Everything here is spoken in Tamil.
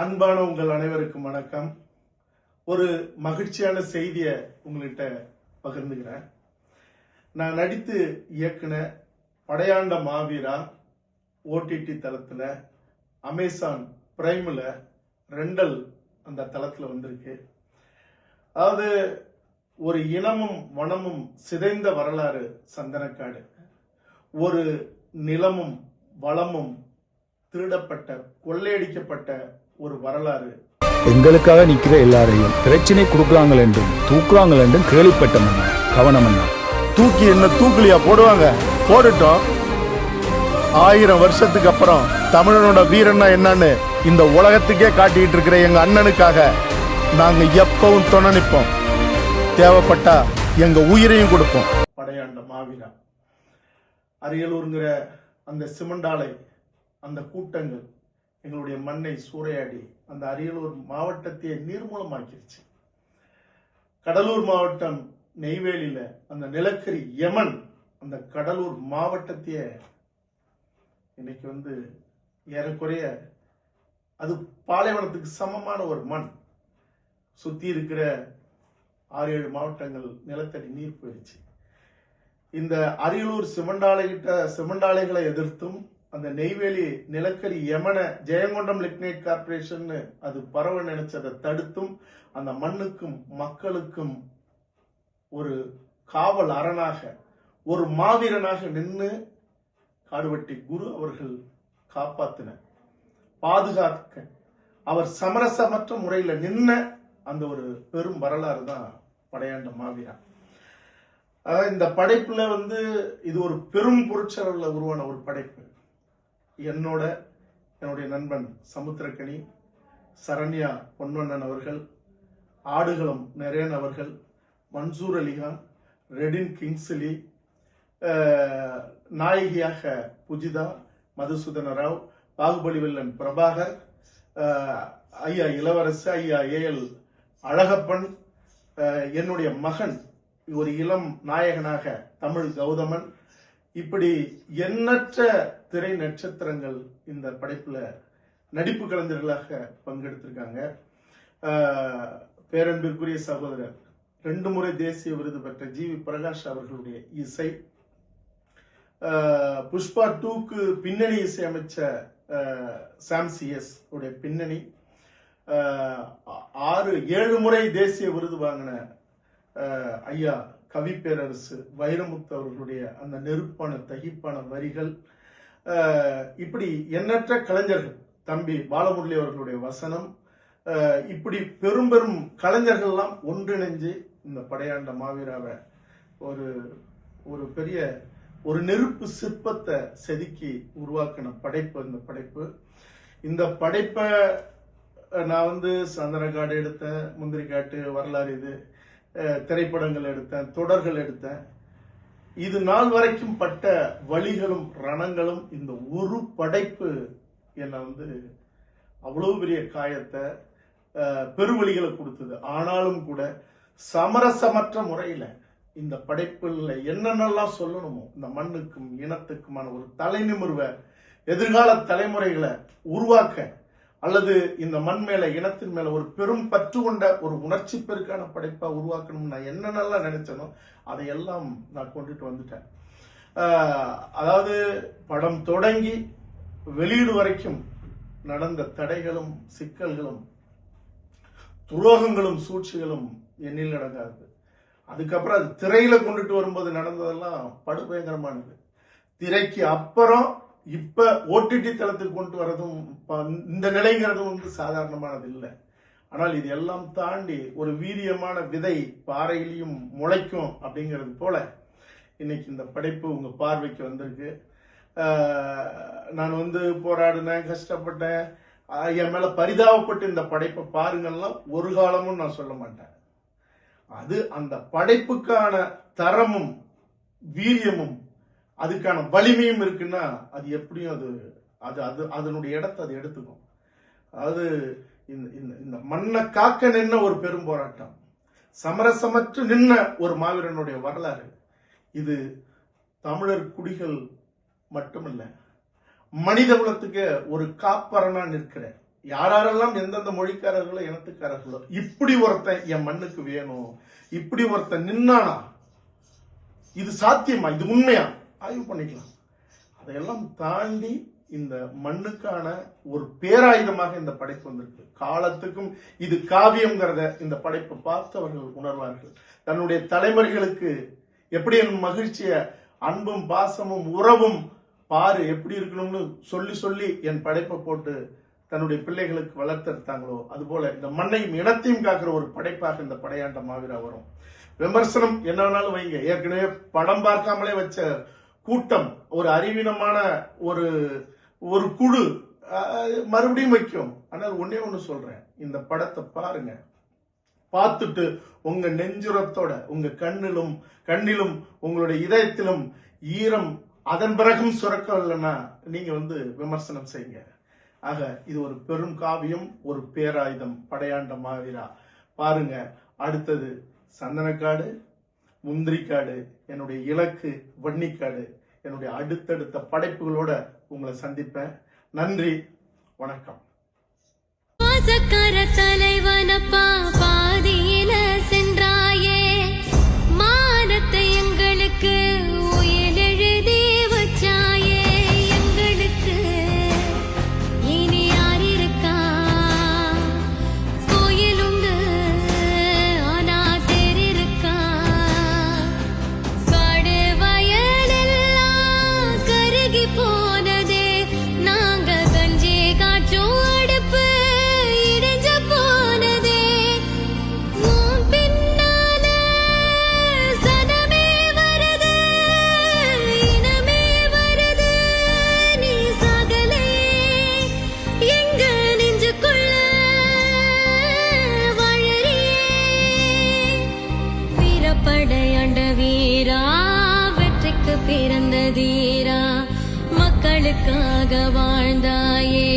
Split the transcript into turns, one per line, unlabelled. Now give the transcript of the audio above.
அன்பான உங்கள் அனைவருக்கும் வணக்கம். ஒரு மகிழ்ச்சியான செய்தியை உங்கள்கிட்ட பகிர்ந்துக்கிறேன். நான் நடித்து இயக்குன படையாண்ட மாவீரா ஓடிடி தளத்தில் அமேசான் பிரைமில் ரெண்டல் அந்த தளத்தில் வந்திருக்கு. அதாவது ஒரு இனமும் வனமும் சிதைந்த வரலாறு சந்தனக்காடு. ஒரு நிலமும் வளமும் திருடப்பட்ட கொள்ளையடிக்கப்பட்ட ஒரு வரலாறு.
எங்களுக்காக நிக்கிற எல்லாரையும் பிரச்சனை கொடுக்குறாங்க என்றும் தூக்குறாங்க என்றும் கேள்விப்பட்டோம் கவனம் அண்ணா
தூக்கி என்ன தூக்குலியா போடுவாங்க? போடட்டும். ஆயிரம் வருஷத்துக்கு அப்புறம் தமிழனோட வீரன்னா என்னன்னு இந்த உலகத்துக்கே காட்டிட்டு இருக்கிற எங்க அண்ணனுக்காக நாங்க எப்பவும் துணை நிற்போம். தேவைப்பட்டா எங்க உயிரையும் கொடுப்போம்.
படையாண்ட மாவீரா அரியலூருங்கிற அந்த சிமண்டாலை அந்த கூட்டங்கள் எங்களுடைய மண்ணை சூறையாடி அந்த அரியலூர் மாவட்டத்தையே நீர்மூலமாக்கிருச்சு. கடலூர் மாவட்டம் நெய்வேலியில அந்த நிலக்கரி யமன் அந்த கடலூர் மாவட்டத்தையே இன்னைக்கு வந்து ஏறக்குறைய அது பாலைவனத்துக்கு சமமான ஒரு மண். சுத்தி இருக்கிற ஆறு ஏழு மாவட்டங்கள் நிலத்தடி நீர் போயிடுச்சு இந்த அரியலூர் சிமெண்டாலை கிட்ட சிமெண்டாலைகளை எதிர்த்தும் அந்த நெய்வேலி நிலக்கரி யமன ஜெயங்கொண்டம் லிக்னைட் கார்பரேஷன் அது பரவ நினைச்சதை தடுத்தும் அந்த மண்ணுக்கும் மக்களுக்கும் ஒரு காவல் அரணாக ஒரு மாவீரனாக நின்று காடுவெட்டி குரு அவர்கள் காப்பாத்தின பாதுகாக்க. அவர் சமரசமற்ற முறையில் நின்ன அந்த ஒரு பெரும் வரலாறு தான் படையாண்ட மாவீரா அதாவது இந்த படைப்புல வந்து இது ஒரு பெரும் பொருட்செலவுல உருவான ஒரு படைப்பு. என்னோட என்னுடைய நண்பன் சமுத்திரக்கனி சரண்யா பொன்வண்ணன் அவர்கள் ஆடுகளம் நரேன் அவர்கள் மன்சூர் அலிகான் ரெடின் கிங்ஸ்லி நாயகியாக புஜிதா மதுசூதன ராவ் பாகுபலி வில்லன் பிரபாகர் ஐயா இளவரசு ஐயா ஏஎல் அழகப்பன் என்னுடைய மகன் ஒரு இளம் நாயகனாக தமிழ் கௌதமன். இப்படி எண்ணற்ற திரை நட்சத்திரங்கள் இந்த படைப்புல நடிப்பு கலைஞர்களாக பங்கெடுத்திருக்காங்க. பேரன்பிற்குரிய சகோதரர் ரெண்டு முறை தேசிய விருது பெற்ற ஜி வி பிரகாஷ் அவர்களுடைய இசை. புஷ்பா டூக்கு பின்னணி இசையமைச்ச அஹ், சாம்சிஎஸ் உடைய பின்னணி. ஆறு ஏழு முறை தேசிய விருது வாங்கின அஹ், ஐயா கவி பேரரசு வைரமுத்து அவர்களுடைய அந்த நெருப்பான தகிப்பான வரிகள் இப்படி எண்ணற்ற கலைஞர்கள் தம்பி பாலமுரளி அவர்களுடைய வசனம் இப்படி பெரும் பெரும் கலைஞர்கள்லாம் ஒன்றிணைஞ்சு இந்த படையாண்ட மாவீராவை ஒரு ஒரு பெரிய ஒரு நெருப்பு சிற்பத்தை செதுக்கி உருவாக்கின படைப்பு இந்த படைப்பு. இந்த படைப்பை நான் வந்து சந்தனக்காடு எடுத்தேன் முந்திரிக்காட்டு வரலாறு இது திரைப்படங்கள் எடுத்தேன் தொடர்கள் எடுத்தேன். இது நாள் வரைக்கும் பட்ட வழிகளும் ரணங்களும் இந்த ஒரு படைப்பு என்னை வந்து அவ்வளவு பெரிய காயத்தை பெருவழிகளை கொடுத்தது. ஆனாலும் கூட சமரசமற்ற முறையில் இந்த படைப்புல என்னென்னலாம் சொல்லணுமோ இந்த மண்ணுக்கும் இனத்துக்குமான ஒரு தலைநிமிர்வை எதிர்கால தலைமுறைகளை உருவாக்க அல்லது இந்த மண் மேல இனத்தின் மேல ஒரு பெரும் பற்று கொண்ட ஒரு உணர்ச்சி பெருக்கான படைப்பா உருவாக்கணும்னு நான் என்னென்னலாம் நினைச்சனோ அதையெல்லாம் நான் கொண்டுட்டு வந்துட்டேன். அதாவது படம் தொடங்கி வெளியீடு வரைக்கும் நடந்த தடைகளும் சிக்கல்களும் துரோகங்களும் சூழ்ச்சிகளும் எண்ணில் நடக்காது. அதுக்கப்புறம் அது திரையில கொண்டுட்டு வரும்போது நடந்ததெல்லாம் படுபயங்கரமானது. திரைக்கு அப்புறம் இப்ப ஓடிடி தளத்துக்கு கொண்டு வரதும் இந்த நிலைங்கிறதும் வந்து சாதாரணமானது இல்லை. ஆனால் இது எல்லாம் தாண்டி ஒரு வீரியமான விதை பாறையிலையும் முளைக்கும் அப்படிங்கிறது போல இன்னைக்கு இந்த படைப்பு உங்க பார்வைக்கு வந்திருக்கு. நான் வந்து போராடினேன் கஷ்டப்பட்டேன். என் மேல பரிதாபப்பட்டு இந்த படைப்பை பாருங்கள்லாம் ஒரு காலமும் நான் சொல்ல மாட்டேன். அது அந்த படைப்புக்கான தரமும் வீரியமும் அதுக்கான வலிமையும் இருக்குன்னா அது எப்படியும் அது அது அது அதனுடைய இடத்தை அது எடுத்துக்கும். அது இந்த இந்த இந்த மண்ணை காக்க நின்ன ஒரு பெரும் போராட்டம். சமரசமற்று நின்ன ஒரு மாவீரனுடைய வரலாறு. இது தமிழர் குடிகள் மட்டுமல்ல மனித குலத்துக்கு ஒரு காப்பரனா நிற்கிற யாரெல்லாம் எந்தெந்த மொழிக்காரர்களோ இனத்துக்காரர்களோ இப்படி ஒருத்தன் என் மண்ணுக்கு வேணும் இப்படி ஒருத்தன் நின்னானா இது சாத்தியமா? இது உண்மையா? ஆய்வு பண்ணிக்கலாம். அதையெல்லாம் தாண்டி இந்த மண்ணுக்கான ஒரு பேராயுதமாக இந்த படைப்பு வந்திருக்கு. காலத்துக்கும் இது காவியம்ங்கிறத இந்த படைப்பை பார்த்து அவர்கள் உணர்வார்கள். தன்னுடைய தலைமுறைகளுக்கு எப்படி என் மகிழ்ச்சிய அன்பும் பாசமும் உறவும் பாரு எப்படி இருக்கணும்னு சொல்லி சொல்லி என் படைப்பை போட்டு தன்னுடைய பிள்ளைகளுக்கு வளர்த்தெடுத்தாங்களோ அதுபோல இந்த மண்ணையும் இனத்தையும் காக்கிற ஒரு படைப்பாக இந்த படையாண்ட மாவீரா வரும். விமர்சனம் என்ன வேணாலும் வைங்க. ஏற்கனவே படம் பார்க்காமலே வச்ச கூட்டம் ஒரு அறிவீனமான ஒரு ஒரு குழு மறுபடியும் வைக்கும். ஆனால் ஒன்னே ஒன்று சொல்றேன். இந்த படத்தை பாருங்க. பார்த்துட்டு உங்க நெஞ்சுரத்தோட உங்க கண்ணிலும் கண்ணிலும் உங்களுடைய இதயத்திலும் ஈரம் அதன் பிறகும் சுரக்கவில்லைன்னா நீங்க வந்து விமர்சனம் செய்யுங்க. ஆக இது ஒரு பெரும் காவியம் ஒரு பேராயுதம் படையாண்ட மாவீரா பாருங்க அடுத்தது சந்தனக்காடு முந்திரிக்காடு என்னுடைய இலக்கு வன்னிக்காடு என்னுடைய அடுத்தடுத்த படைப்புகளோட உங்களை சந்திப்பேன். நன்றி வணக்கம்.
தலைவனப்பா வெற்றிக்கு பிறந்த தீரா மக்களுக்காக வாழ்ந்தாயே.